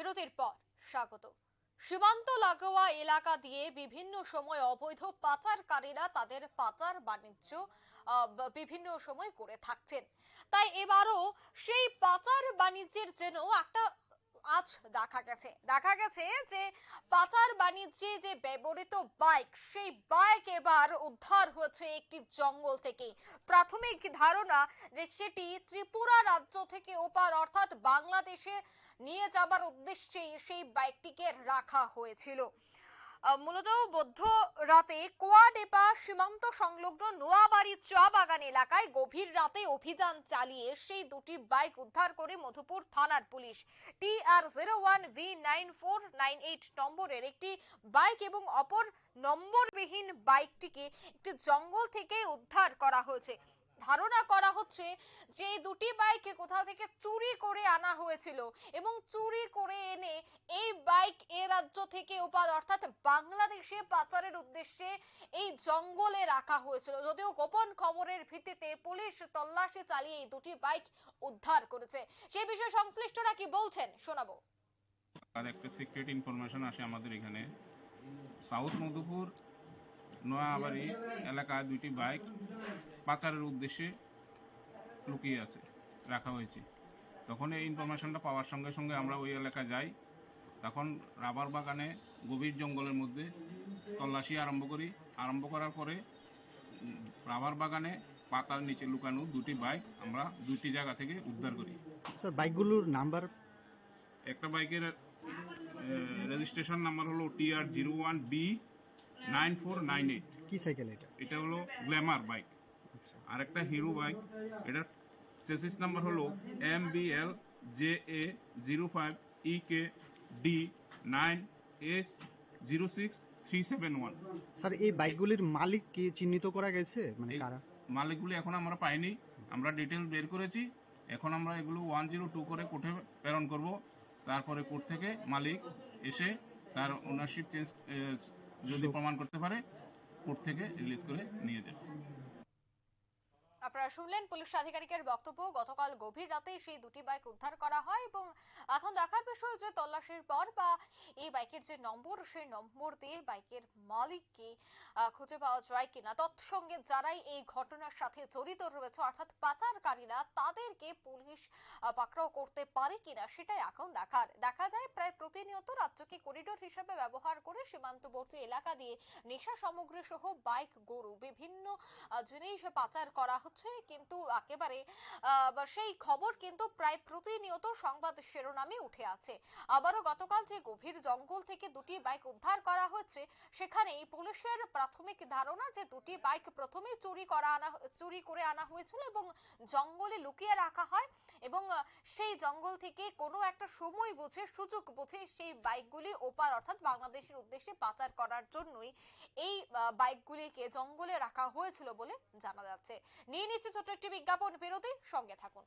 বিরতির পর। স্বাগত। সীমান্ত লাগোয়া এলাকা দিয়ে বিভিন্ন সময় অবৈধ পাচারকারীরা তাদের পাচার বাণিজ্য বিভিন্ন সময় করে থাকছেন। তাই এবারও সেই পাচার বাণিজ্যের যেন একটা আজ দেখা গেছে। দেখা গেছে যে পাচার বাণিজ্যে যে ব্যবহৃত বাইক সেই বাইক এবার উদ্ধার হয়েছে একটি জঙ্গল থেকে। প্রাথমিক ধারণা যে সেটি ত্রিপুরা রাজ্য থেকে ওপার, অর্থাৎ বাংলাদেশে নিয়ে যাবার উদ্দেশ্যে সেই বাইকটিকে রাখা হয়েছিল। মূলত মধ্য রাতে কোয়াডেপা সীমান্ত সংলগ্ন নোয়াবাড়ি চা বাগান এলাকায় গভীর রাতে অভিযান চালিয়ে সেই দুটি বাইক উদ্ধার করে মধুপুর থানার police. T R zero one V nine four nine eight নম্বরের একটি বাইক এবং অপর নম্বরবিহীন বাইকটিকে একটি জঙ্গল থেকে উদ্ধার করা হয়েছে। ধারণা করা হচ্ছে যে দুটি বাইকে কোথাও থেকে চুরি করে আনা হয়েছিল এবং চুরি করে এনে এই বাইক এ রাজ্য থেকে ওপার অর্থাৎ বাংলাদেশে পাচারের উদ্দেশ্যে এই জঙ্গলে রাখা হয়েছিল। যদিও গোপন খবরের ভিত্তিতে পুলিশ তল্লাশি চালিয়ে এই দুটি বাইক উদ্ধার করেছে। সে বিষয়ে সংশ্লিষ্টরা কি বলছেন শোনাবো। আর একটা সিক্রেট ইনফরমেশন আসে আমাদের এখানে। সাউথ মধুপুর, নোয়াবাড়ি এলাকায় দুইটি বাইক পাচারের উদ্দেশ্যে লুকিয়ে আছে রাখা হয়েছে। তখন এই ইনফরমেশনটা পাওয়ার সঙ্গে সঙ্গে আমরা ওই এলাকায় যাই। তখন রাবার বাগানে গভীর জঙ্গলের মধ্যে তল্লাশি আরম্ভ করি। আরম্ভ করার পরে রাবার বাগানে পাতার নিচে লুকানো দুটি বাইক আমরা দুইটি জায়গা থেকে উদ্ধার করি। স্যার বাইকগুলোর নাম্বার একটা বাইকের রেজিস্ট্রেশন নাম্বার হলো TR zero one B nine four nine eight কি সাইকেল এটা? এটা হলো গ্ল্যামার বাইক আর একটা হিরো বাইক। এটার চেসিস নাম্বার হলো M B L J A zero five E K D nine S zero six three seven one sir এই বাইকগুলির মালিক কি চিহ্নিত করা গেছে? মানে কারা? মালিকগুলি এখন আমরা পাইনি। আমরা ডিটেল বের করেছি। এখন আমরা এগুলো ওয়ান জিরো টু করে কোর্টে প্রেরণ করব। তারপরে কোর্ট থেকে মালিক এসে তার ওনারশিপ চেঞ্জ যদি প্রমাণ করতে পারে কোর্ট থেকে রিলিজ করে নিয়ে যাবে। আপনারা শুনলেন পুলিশ আধিকারিকের বক্তব্য। গতকাল গভীর রাতেই সেই দুটি বাইক উদ্ধার করা হয় এবং এখন দেখার বিষয় যে তল্লাশির পর বা এই বাইকের যে নম্বর, সেই নম্বর দিয়ে বাইকের মালিককে খুঁজে পাওয়া যায় কিনা। তৎসঙ্গে যারাই এই ঘটনার সাথে জড়িত রয়েছে, অর্থাৎ পাচারকারীরা, তাদেরকে পুলিশ পাকড়াও করতে পারে কিনা সেটাই এখন দেখার। দেখা যায় প্রায় প্রতিনিয়ত রাজ্যকে করিডোর হিসেবে ব্যবহার করে সীমান্তবর্তী এলাকা দিয়ে নেশা সামগ্রী সহ বাইক, গরু, বিভিন্ন জিনিস পাচার করা কিন্তু একেবারে সেই খবর কিন্তু প্রায় প্রতিনিয়ত সংবাদ শিরোনামে উঠে আছে। আবারও গতকাল যে গভীর জঙ্গল থেকে দুটি বাইক উদ্ধার করা হয়েছে সেখানে পুলিশের প্রাথমিক ধারণা যে দুটি বাইক প্রথমে চুরি করা আনা, চুরি করে আনা হয়েছিল এবং জঙ্গলে লুকিয়ে রাখা হয় এবং সেই জঙ্গল থেকে কোনো একটা সময় বুঝে, সুযোগ বুঝে সেই বাইকগুলি ওপার অর্থাৎ বাংলাদেশের উদ্দেশ্যে পাচার করার জন্যই এই বাইকগুলিকে জঙ্গলে রাখা হয়েছিল বলে জানা যাচ্ছে। নিচ্ছে ছোট্ট একটি বিজ্ঞাপন। বিরতি সঙ্গে থাকুন।